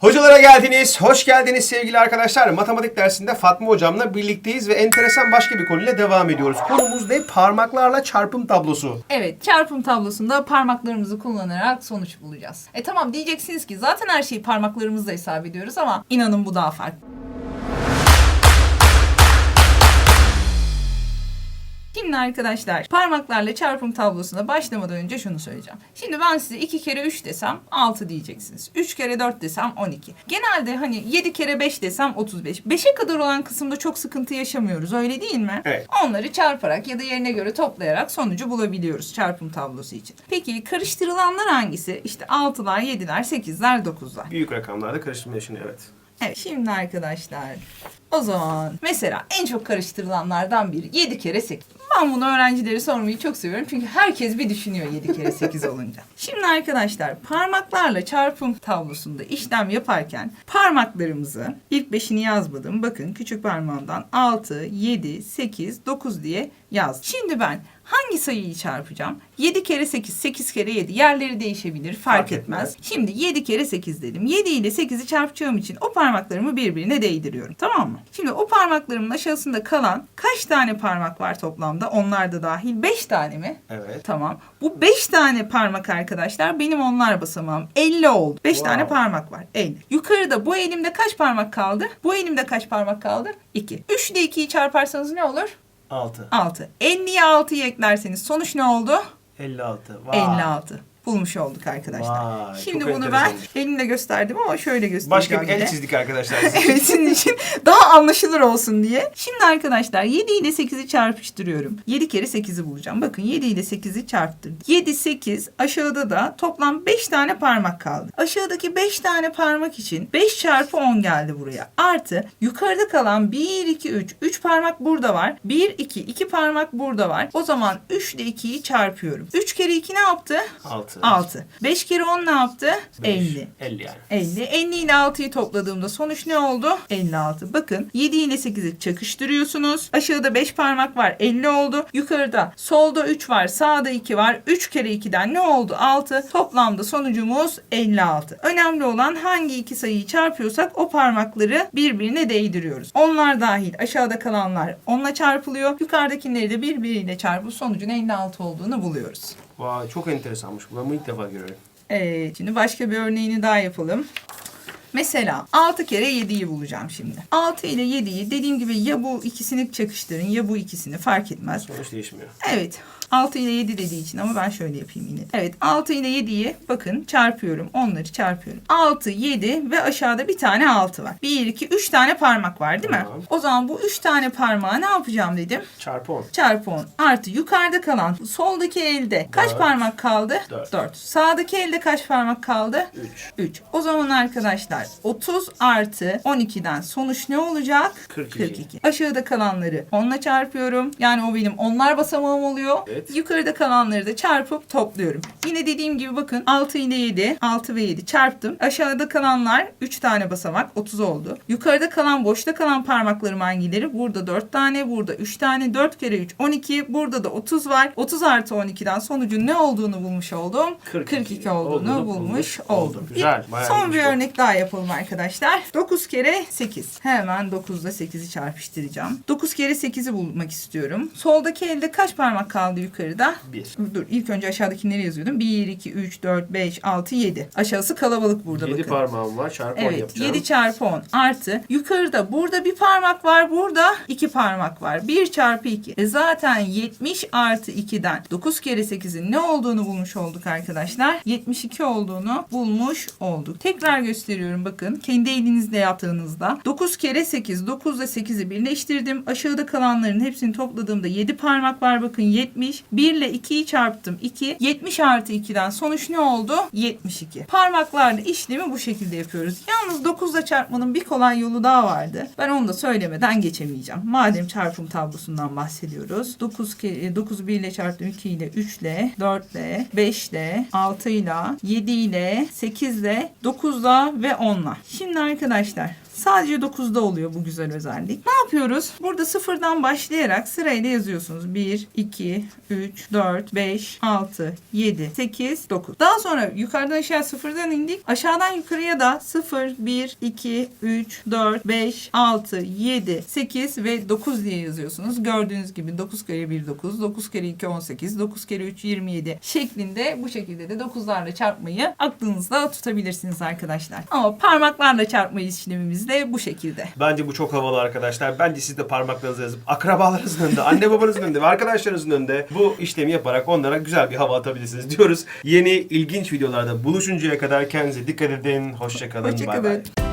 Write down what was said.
Hocalara geldiniz, hoş geldiniz sevgili arkadaşlar. Matematik dersinde Fatma hocamla birlikteyiz ve enteresan başka bir konuyla devam ediyoruz. Konumuz ne? Parmaklarla çarpım tablosu. Evet, çarpım tablosunda parmaklarımızı kullanarak sonuç bulacağız. E tamam diyeceksiniz ki zaten her şeyi parmaklarımızla hesap ediyoruz ama inanın bu daha farklı. Şimdi arkadaşlar parmaklarla çarpım tablosuna başlamadan önce şunu söyleyeceğim. Şimdi ben size 2 kere 3 desem 6 diyeceksiniz. 3 kere 4 desem 12. Genelde hani 7 kere 5 desem 35. 5'e kadar olan kısımda çok sıkıntı yaşamıyoruz öyle değil mi? Evet. Onları çarparak ya da yerine göre toplayarak sonucu bulabiliyoruz çarpım tablosu için. Peki karıştırılanlar hangisi? İşte 6'lar, 7'ler, 8'ler, 9'lar. Büyük rakamlarda karıştırma yaşanıyor evet. Evet şimdi arkadaşlar o zaman mesela en çok karıştırılanlardan biri 7 kere 8. Ben bunu öğrencileri sormayı çok seviyorum çünkü herkes bir düşünüyor 7 kere 8 olunca. Şimdi arkadaşlar parmaklarla çarpım tablosunda işlem yaparken parmaklarımızı ilk beşini yazmadım. Bakın küçük parmağımdan 6, 7, 8, 9 diye yazdım. Şimdi ben hangi sayıyı çarpacağım? 7 kere 8, 8 kere 7 yerleri değişebilir fark, Fark etmez. etmez. Şimdi 7 kere 8 dedim. 7 ile 8'i çarpacağım için o parmaklarımı birbirine değdiriyorum. Tamam mı? Şimdi o parmaklarımın aşağısında kalan kaç tane parmak var toplamda? Onlar da dahil 5 tane mi? Evet. Tamam. Bu 5 tane parmak arkadaşlar benim onlar basamağım. 50 oldu. 5 Wow. tane parmak var. 50. Yukarıda bu elimde kaç parmak kaldı? Bu elimde kaç parmak kaldı? 2. 3 ile 2'yi çarparsanız ne olur? 6. 6. 50'ye 6'yı eklerseniz sonuç ne oldu? 56. Vay. 56. Bulmuş olduk arkadaşlar. Vay, Şimdi çok bunu ben elimle gösterdim ama şöyle göstereceğim. Başka bir el çizdik arkadaşlar. size. Evet sizin için daha anlaşılır olsun diye. Şimdi arkadaşlar 7 ile 8'i çarpıştırıyorum. 7 kere 8'i bulacağım. Bakın 7 ile 8'i çarptırdım. 7, 8 aşağıda da toplam 5 tane parmak kaldı. Aşağıdaki 5 tane parmak için 5 çarpı 10 geldi buraya. Artı yukarıda kalan 1, 2, 3. 3 parmak burada var. 1, 2. 2 parmak burada var. O zaman 3 ile 2'yi çarpıyorum. 3 kere 2 ne yaptı? 6. 6. 5 kere 10 ne yaptı? 50. 50 yani. 50. 50 ile 6'yı topladığımda sonuç ne oldu? 56. Bakın 7 ile 8'i çakıştırıyorsunuz. Aşağıda 5 parmak var. 50 oldu. Yukarıda solda 3 var. Sağda 2 var. 3 kere 2'den ne oldu? 6. Toplamda sonucumuz 56. Önemli olan hangi iki sayıyı çarpıyorsak o parmakları birbirine değdiriyoruz. Onlar dahil aşağıda kalanlar onunla çarpılıyor. Yukarıdakileri de birbiriyle çarpıp sonucun 56 olduğunu buluyoruz. Vay çok enteresanmış. Ben bunu ilk defa görüyorum. Evet, şimdi başka bir örneğini daha yapalım. Mesela 6 kere 7'yi bulacağım şimdi. 6 ile 7'yi dediğim gibi ya bu ikisini çakıştırın ya bu ikisini fark etmez. Sonuç değişmiyor. Evet. 6 ile 7 dediği için ama ben şöyle yapayım yine. Evet 6 ile 7'yi bakın çarpıyorum. Onları çarpıyorum. 6, 7 ve aşağıda bir tane 6 var. 1, 2, 3 tane parmak var değil mi? Tamam. O zaman bu 3 tane parmağı ne yapacağım dedim? Çarpı 10. çarpı 10 artı yukarıda kalan soldaki elde kaç Dört. parmak kaldı? Dört. 4. Sağdaki elde kaç parmak kaldı? 3. 3. O zaman arkadaşlar 30 artı 12'den sonuç ne olacak? 42. Aşağıda kalanları 10'la çarpıyorum. Yani o benim onlar basamağım oluyor. Evet. Yukarıda kalanları da çarpıp topluyorum. Yine dediğim gibi bakın 6 ile 7, 6 ve 7 çarptım. Aşağıda kalanlar 3 tane basamak 30 oldu. Yukarıda kalan boşta kalan parmaklarım hangileri? Burada 4 tane, burada 3 tane, 4 kere 3 12. Burada da 30 var. 30 artı 12'den sonucun ne olduğunu bulmuş oldum. 42 42 olduğunu olduğunu bulmuş oldum. oldum. Güzel, Bir- Son bir bu. örnek daha yapalım arkadaşlar. 9 kere 8. Hemen 9 ile 8'i çarpıştıracağım. 9 kere 8'i bulmak istiyorum. Soldaki elde kaç parmak kaldı yukarıda? 1. Dur ilk önce aşağıdakileri yazıyordum. 1, 2, 3, 4, 5, 6, 7. Aşağısı kalabalık burada 7 bakın. parmağım var. Çarpı 10 Evet yapacağım. 7 çarpı 10 artı yukarıda burada bir parmak var burada iki parmak var 1 çarpı 2 e zaten 70 artı 2'den 9 kere 8'in ne olduğunu bulmuş olduk arkadaşlar 72 olduğunu bulmuş olduk tekrar gösteriyorum bakın kendi elinizle yaptığınızda 9 kere 8 9 ile 8'i birleştirdim aşağıda kalanların hepsini topladığımda 7 parmak var bakın 70 1 ile 2'yi çarptım. 2 70 artı 2'den sonuç ne oldu? 72 parmaklarla işlemi bu şekilde yapıyoruz. Yalnız 9 ile çarpmanın bir kolay yolu daha vardı. Ben onu da söylemeden geçemeyeceğim. Madem çarpım tablosundan bahsediyoruz. 9 kere 9'u 1 ile çarptım. 2 ile 3 ile 4 ile 5 ile 6 ile 7 ile 8 ile 9 ile ve 10 ile şimdi arkadaşlar Sadece 9'da oluyor bu güzel özellik. Ne yapıyoruz? Burada sıfırdan başlayarak sırayla yazıyorsunuz. 1, 2, 3, 4, 5, 6, 7, 8, 9. Daha sonra yukarıdan aşağı sıfırdan indik. Aşağıdan yukarıya da 0, 1, 2, 3, 4, 5, 6, 7, 8 ve 9 diye yazıyorsunuz. Gördüğünüz gibi 9 kere 1 9, 9 kere 2 18, 9 kere 3 27 şeklinde bu şekilde de 9'larla çarpmayı aklınızda tutabilirsiniz arkadaşlar. Ama parmaklarla çarpma işlemimiz de bu şekilde. Bence bu çok havalı arkadaşlar. Bence siz de parmaklarınızı yazıp akrabalarınızın önünde, anne babanızın önünde ve arkadaşlarınızın önünde bu işlemi yaparak onlara güzel bir hava atabilirsiniz diyoruz. Yeni ilginç videolarda buluşuncaya kadar kendinize dikkat edin. Hoşçakalın. Bay bay. Hoşçakalın.